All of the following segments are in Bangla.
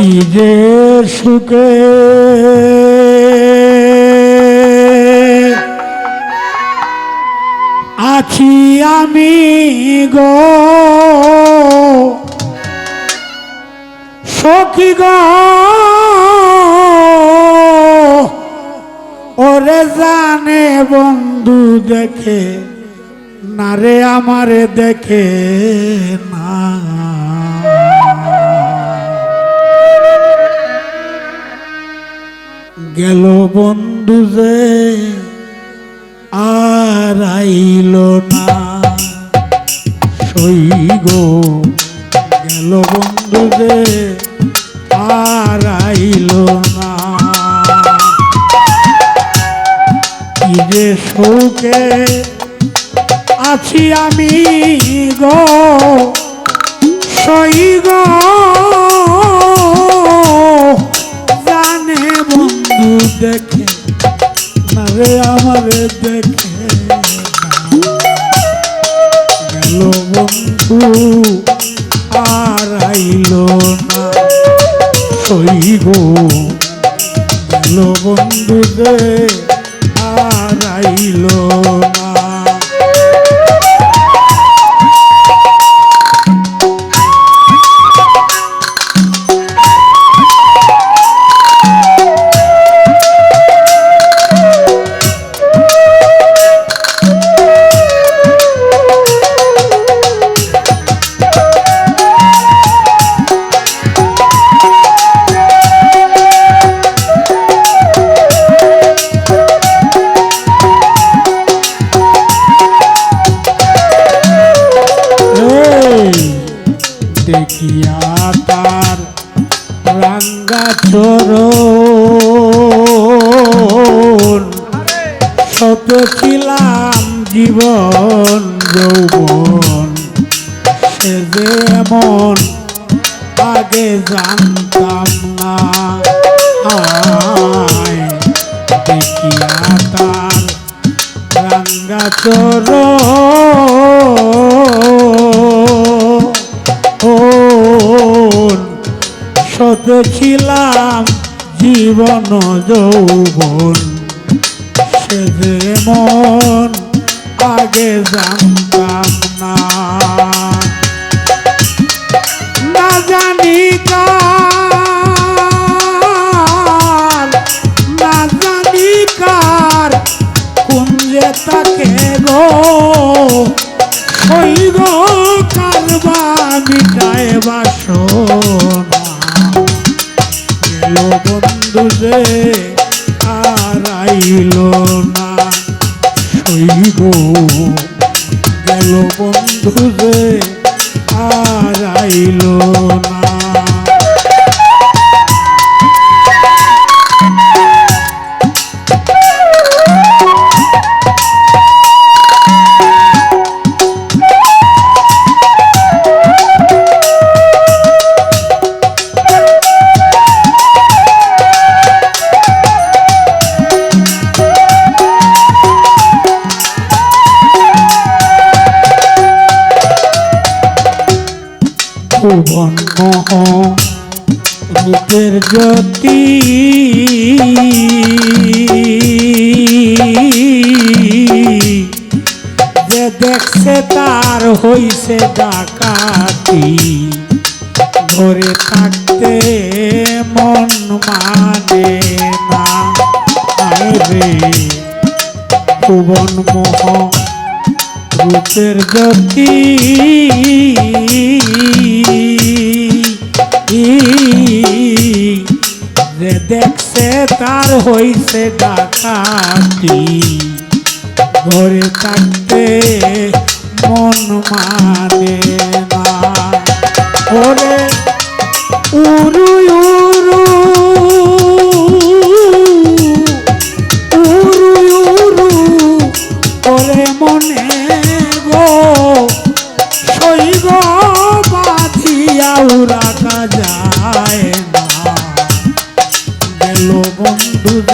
কি সুখে। আছি আমি গো। সখী গো। ওরে জানে বন্ধু দেখে, না রে আমারে দেখে না। গেল বন্ধু যে আর আইল না। সই গো, গেল বন্ধু যে আর আইল না। কি যে শোকে আছি আমি গো, সই গো। দেখে না রে আমারে দেখে। গেল বন্ধু আর আইল না সইব গেল বন্ধু দে আর আইল না। তার রাঙ্গা চরণ শত ছিলাম জীবন যৌবন। সে যে এমন, আগে জানতাম না। দেখিয়া তার রাঙ্গা চরণ ছিলাম জীবন যৌবন। সে যে মন আগে জানতাম না। জানি কার কারবা মিটায় বাসনা। গেল বন্ধু যে আর আইলো না। ওই গো গেল বন্ধু যে আর আইল না। ভুবন রূপের জ্যোতি। যে দেখছে তার হইছে ডাকাতি ঘরে থাকতে মন মানে না। রে ভুবন মোহ রূপের গতি যে দেখছে তার হইছে ডাকাতি। ঘরে থাকতে মন মানে না। ওরে উরু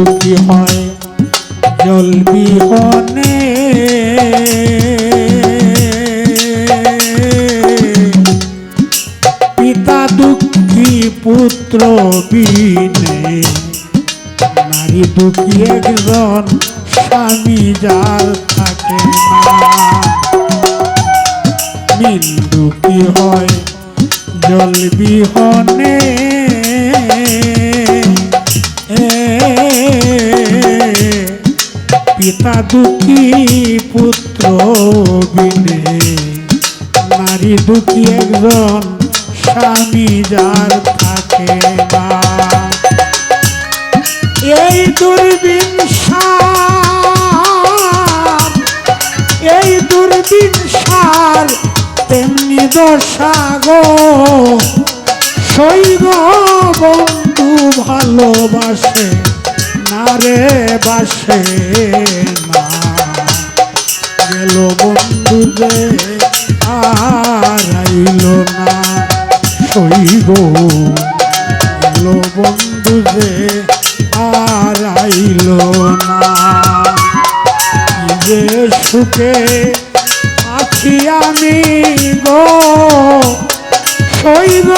হয় জল বিহনে পিতা দুঃখী পুত্র বিনে, নারী দুঃখী একজন স্বামী যার থাকে না নীল দুঃখী হয় জল বিহনে পিতা দুঃখী পুত্র বিনে। নারী দুঃখী একজন, স্বামী যার থাকে এই দুর্বিন সার এই দুর্বিন সার তেমনি দশা সৈগ বন্ধু ভালোবাসে। না রে বাসে না গেল বন্ধু যে আর আইল না। সৈগ গেল বন্ধু যে আর আইল না। যে সুখে আছি আমি গো। সৈব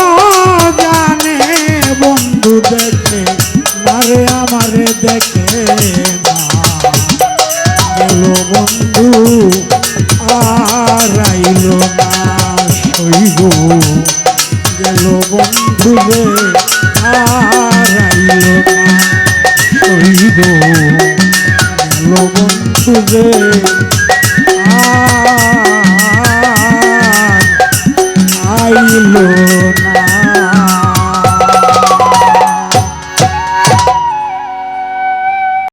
জানে বন্ধু দেখে। মারে আমারে দেখে গেল বন্ধু, আর আইল না সইব। গেল বন্ধু রে, আর আইল না সইব। গেল বন্ধু রে আইল না